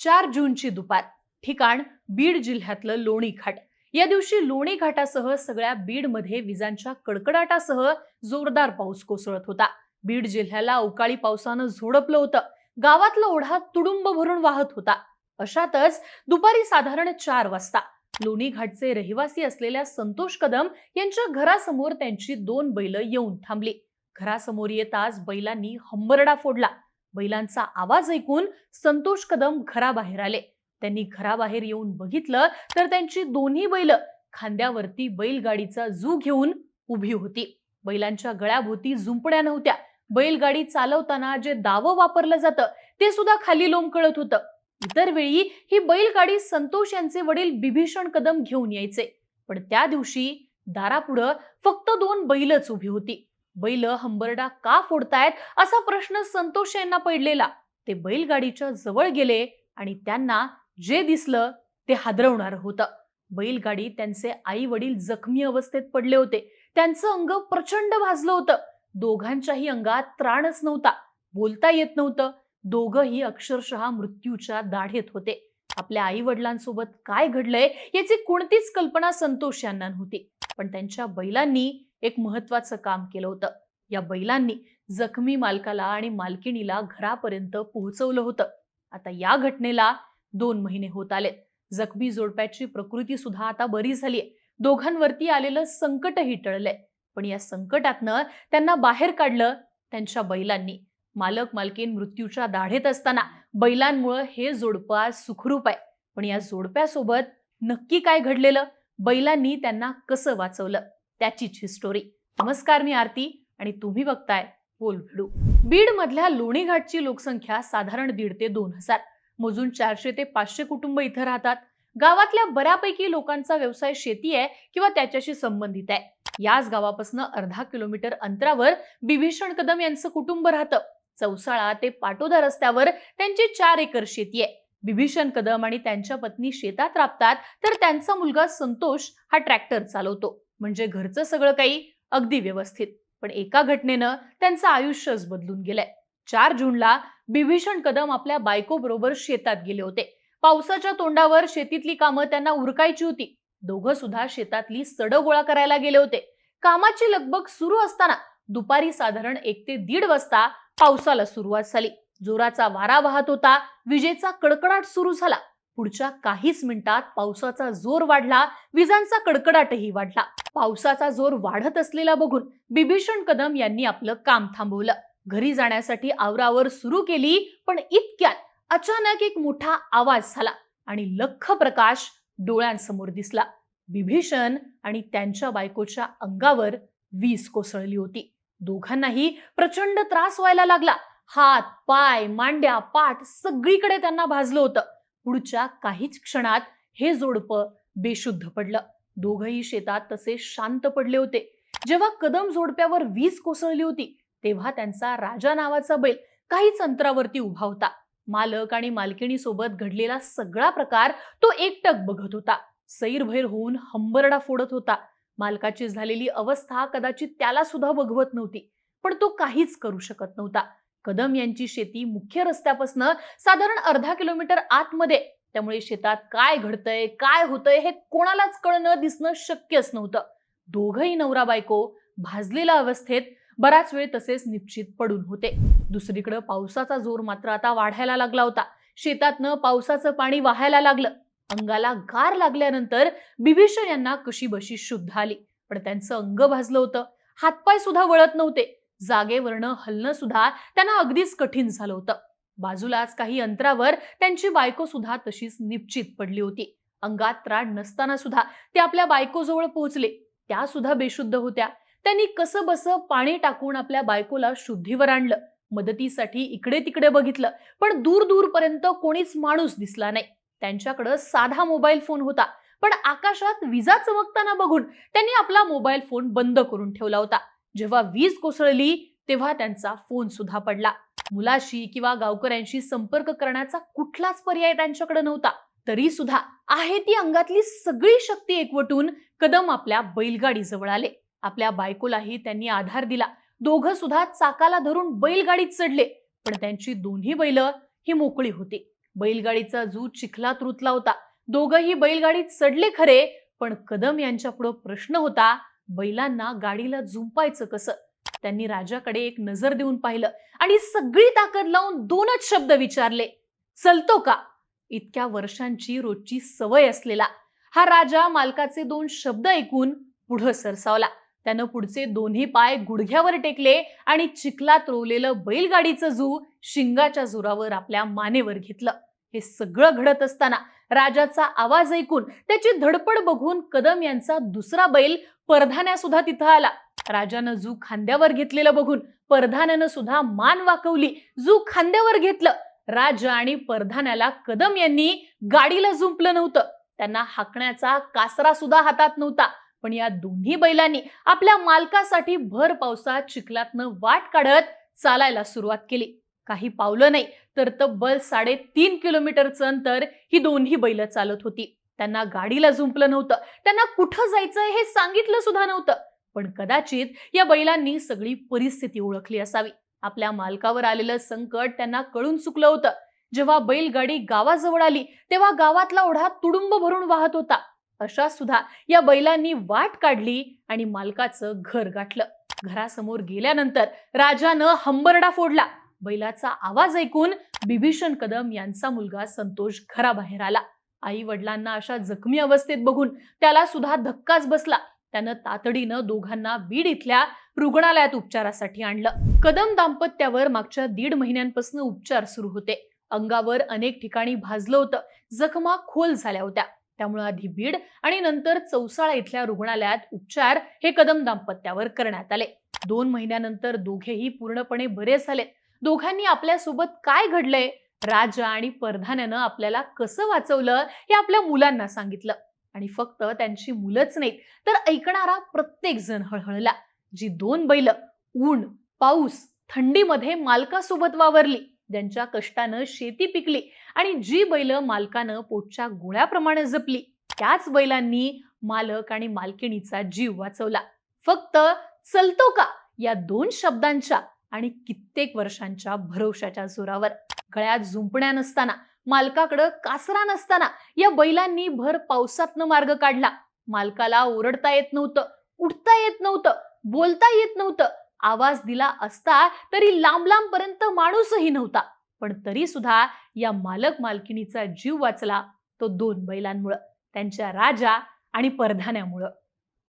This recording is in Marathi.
चार जूनची दुपार. ठिकाण बीड जिल्ह्यातलं लोणी घाट. या दिवशी लोणी घाटासह सगळ्या बीडमध्ये विजांच्या कडकडाटासह जोरदार पाऊस कोसळत होता. बीड जिल्ह्याला अवकाळी पावसानं झोडपलं होतं. गावातला ओढा तुडुंब भरून वाहत होता. अशातच दुपारी साधारण चार वाजता लोणी घाटचे रहिवासी असलेल्या संतोष कदम यांच्या घरासमोर त्यांची दोन बैल येऊन थांबली. घरासमोर येताच बैलांनी हंबरडा फोडला. बैलांचा आवाज ऐकून संतोष कदम घराबाहेर आले. त्यांनी घराबाहेर येऊन बघितलं तर त्यांची दोन्ही बैल खांद्यावरती बैलगाडीचा जू घेऊन उभी होती. बैलांच्या गळ्याभोवती जुंपड्या नव्हत्या. बैलगाडी चालवताना जे दावं वापरलं जातं ते सुद्धा खाली लोंबकळत होतं. इतर वेळी ही बैलगाडी संतोष यांचे वडील बिभीषण कदम घेऊन यायचे. पण त्या दिवशी दारापुढं फक्त दोन बैलच उभी होती. बैल हंबरडा का फोडतायत असा प्रश्न संतोष यांना पडलेला. ते बैलगाडीच्या जवळ गेले आणि त्यांना जे दिसलं ते हादरवणार होतं. बैलगाडी त्यांचे आई वडील जखमी अवस्थेत पडले होते. त्यांचं अंग प्रचंड भाजलं होतं. दोघांच्याही अंगात त्राणच नव्हता. बोलता येत नव्हतं. दोघंही अक्षरशः मृत्यूच्या दाढेत होते. आपल्या आई वडिलांसोबत काय घडलंय याची कोणतीच कल्पना संतोष यांना नव्हती. पण त्यांच्या बैलांनी एक महत्वाचं काम केलं होतं. या बैलांनी जखमी मालकाला आणि मालकिणीला घरापर्यंत पोहोचवलं होतं. आता या घटनेला दोन महिने होत आलेत. जखमी जोडप्याची प्रकृती सुद्धा आता बरी झालीय. दोघांवरती आलेलं संकटही टळलंय. पण या संकटातनं त्यांना बाहेर काढलं त्यांच्या बैलांनी. मालक मालकीन मृत्यूच्या दाढेत असताना बैलांमुळं हे जोडपं आज सुखरूप आहे. पण या जोडप्यासोबत नक्की काय घडलेलं? बैलांनी त्यांना कसं वाचवलं? त्याचीच ही स्टोरी नमस्कार मी आरती आणि तुम्ही बघताय बोल भिडू. बीड मधल्या लोणीघाटची लोकसंख्या साधारण दीड ते दोन हजार. मोजून चारशे ते पाचशे कुटुंब इथं राहतात. गावातल्या बऱ्यापैकी लोकांचा व्यवसाय शेती आहे किंवा त्याच्याशी संबंधित आहे. याच गावापासून अर्धा किलोमीटर अंतरावर बिभीषण कदम यांचं कुटुंब राहतं. चौसाळा ते पाटोदा रस्त्यावर त्यांची चार एकर शेती आहे. बिभीषण कदम आणि त्यांच्या पत्नी शेतात राबतात तर त्यांचा मुलगा संतोष हा ट्रॅक्टर चालवतो. म्हणजे घरचं सगळं काही अगदी व्यवस्थित. पण एका घटनेनं त्यांचं आयुष्यच बदलून गेलंय. चार जूनला बिभीषण कदम आपल्या बायको बरोबर शेतात गेले होते. पावसाच्या तोंडावर शेतीतली कामं त्यांना उरकायची होती. दोघं सुद्धा शेतातली सड गोळा करायला गेले होते. कामाची लगबग सुरू असताना दुपारी साधारण एक ते दीड वाजता पावसाला सुरुवात झाली. जोराचा वारा वाहत होता. विजेचा कडकडाट सुरू झाला. पुढच्या काहीच मिनिटात पावसाचा जोर वाढला. विजांचा कडकडाटही वाढला. पावसाचा जोर वाढत असलेला बघून बिभीषण कदम यांनी आपलं काम थांबवलं. घरी जाण्यासाठी आवरावर सुरू केली पण इतक्यात अचानक एक मोठा आवाज झाला आणि लख प्रकाश डोळ्यांसमोर दिसला. बिभीषण आणि त्यांच्या बायकोच्या अंगावर वीज कोसळली होती. दोघांनाही प्रचंड त्रास व्हायला लागला. हात पाय मांड्या पाठ सगळीकडे त्यांना भाजलं होतं. पुढच्या काहीच क्षणात हे जोडपं बेशुद्ध पडलं. दोघही शेतात तसे शांत पडले होते. जेव्हा कदम जोडप्यावर वीज कोसळली होती तेव्हा त्यांचा राजा नावाचा बैल काहीच अंतरावरती उभा होता. मालक आणि मालकिणी सोबत घडलेला सगळा प्रकार तो एकटक बघत होता. सैरभैर होऊन हंबरडा फोडत होता. मालकाची झालेली अवस्था कदाचित त्याला सुद्धा बघवत नव्हती पण तो काहीच करू शकत नव्हता. कदम यांची शेती मुख्य रस्त्यापासून साधारण अर्धा किलोमीटर आतमध्ये. त्यामुळे शेतात काय घडतंय काय होतंय हे कोणालाच कळणं दिसणं शक्यच नव्हतं. दोघही नवरा बायको भाजलेल्या अवस्थेत बराच वेळ तसेच निश्चित पडून होते. दुसरीकडे पावसाचा जोर मात्र आता वाढायला लागला होता. शेतातनं पावसाचं पाणी वाहायला लागलं. अंगाला गार लागल्यानंतर बिभीषण यांना कशी बशी शुद्ध आली. पण त्यांचं अंग भाजलं होतं. हातपाय सुद्धा वळत नव्हते. जागेवरनं हलणं सुद्धा त्यांना अगदीच कठीण झालं होतं. बाजूलाच काही अंतरावर त्यांची बायको सुद्धा तशीच निश्चित पडली होती. अंगात त्राण नसताना सुद्धा ते आपल्या बायकोजवळ पोहोचले. त्या सुद्धा बेशुद्ध होत्या. त्यांनी कसं बस पाणी टाकून आपल्या बायकोला शुद्धीवर आणलं. मदतीसाठी इकडे तिकडे बघितलं पण दूर दूरपर्यंत कोणीच माणूस दिसला नाही. त्यांच्याकडं साधा मोबाईल फोन होता पण आकाशात विजा चमकताना बघून त्यांनी आपला मोबाईल फोन बंद करून ठेवला होता. जेव्हा वीज कोसळली तेव्हा त्यांचा फोन सुद्धा पडला. मुलाशी किंवा गावकऱ्यांशी संपर्क करण्याचा कुठलाच पर्याय त्यांच्याकडे नव्हता. तरी सुद्धा आहे ती अंगातली सगळी शक्ती एकवटून कदम आपल्या बैलगाडीजवळ आले. आपल्या बायकोलाही त्यांनी आधार दिला. दोघं सुद्धा चाकाला धरून बैलगाडीत चढले. पण त्यांची दोन्ही बैल ही मोकळी होती. बैलगाडीचा जू चिखलात रुतला होता. दोघंही बैलगाडीत चढले खरे पण कदम यांच्या पुढे प्रश्न होता बैलांना गाडीला झुंपायचं कसं? त्यांनी राजाकडे एक नजर देऊन पाहिलं आणि सगळी ताकद लावून दोनच शब्द विचारले. चलतो का? इतक्या वर्षांची रोजची सवय असलेला हा राजा मालकाचे दोन शब्द ऐकून पुढं सरसावला. त्यानं पुढचे दोन्ही पाय गुडघ्यावर टेकले आणि चिखलात रोवलेलं बैलगाडीचं जू शिंगाच्या जोरावर आपल्या मानेवर घेतलं. हे सगळं घडत असताना राजाचा आवाज ऐकून त्याची धडपड बघून कदम यांचा दुसरा बैल परधान्या सुद्धा तिथं आला. राजानं जू खांद्यावर घेतलेलं बघून परधान्यानं सुद्धा मान वाकवली. जू खांद्यावर घेतलं. राजा आणि परधान्याला कदम यांनी गाडीला जुंपलं नव्हतं. त्यांना हाकण्याचा कासरा सुद्धा हातात नव्हता. पण या दोन्ही बैलांनी आपल्या मालकासाठी भर पावसात चिखलातनं वाट काढत चालायला सुरुवात केली. काही पावलं नाही. तर तब्बल साडेतीन किलोमीटरचं अंतर ही दोन्ही बैल चालत होती. त्यांना गाडीला झुंपलं नव्हतं. त्यांना कुठं जायचंय हे सांगितलं सुद्धा नव्हतं. पण कदाचित या बैलांनी सगळी परिस्थिती ओळखली असावी. आपल्या मालकावर आलेलं संकट त्यांना कळून चुकलं होतं. जेव्हा बैलगाडी गावाजवळ आली तेव्हा गावातला ओढा तुडुंब भरून वाहत होता. अशा सुद्धा या बैलांनी वाट काढली आणि मालकाचं घर गाठलं. घरासमोर गेल्यानंतर राजानं हंबरडा फोडला. बैलाचा आवाज ऐकून बिभीषण कदम यांचा मुलगा संतोष घराबाहेर आला. आई वडिलांना अशा जखमी अवस्थेत बघून त्याला सुद्धा धक्काच बसला. त्यानं तातडीनं दोघांना बीड इथल्या रुग्णालयात उपचारासाठी आणलं. कदम दाम्पत्यावर मागच्या दीड महिन्यांपासून उपचार सुरू होते. अंगावर अनेक ठिकाणी भाजलं होतं. जखमा खोल झाल्या होत्या. त्यामुळे आधी बीड आणि नंतर चौसाळा इथल्या रुग्णालयात उपचार हे कदम दाम्पत्यावर करण्यात आले. दोन महिन्यानंतर दोघेही पूर्णपणे बरे झालेत दोघांनी आपल्यासोबत काय घडलंय? राजा आणि परधान्यानं आपल्याला कसं वाचवलं? हे आपल्या मुलांना सांगितलं. आणि फक्त त्यांची मुलंच नाहीत तर ऐकणारा प्रत्येक जण हळहळला. जी दोन बैल ऊन पाऊस थंडीमध्ये मालकासोबत वावरली ज्यांच्या कष्टानं शेती पिकली आणि जी बैल मालकानं पोटच्या गोळ्याप्रमाणे जपली त्याच बैलांनी मालक आणि मालकिणीचा जीव वाचवला. फक्त चलतो का या दोन शब्दांच्या? आणि कित्येक वर्षांच्या भरवशाच्या जोरावर गळ्यात झुंपण्या नसताना मालकाकडं कासरा नसताना या बैलांनी भर पावसातनं मार्ग काढला. मालकाला ओरडता येत नव्हतं उठता येत नव्हतं बोलता येत नव्हतं. आवाज दिला असता तरी लांब लांब पर्यंत माणूसही नव्हता. पण तरी सुद्धा या मालक मालकिणीचा जीव वाचला तो दोन बैलांमुळं त्यांच्या राजा आणि परधान्यामुळं.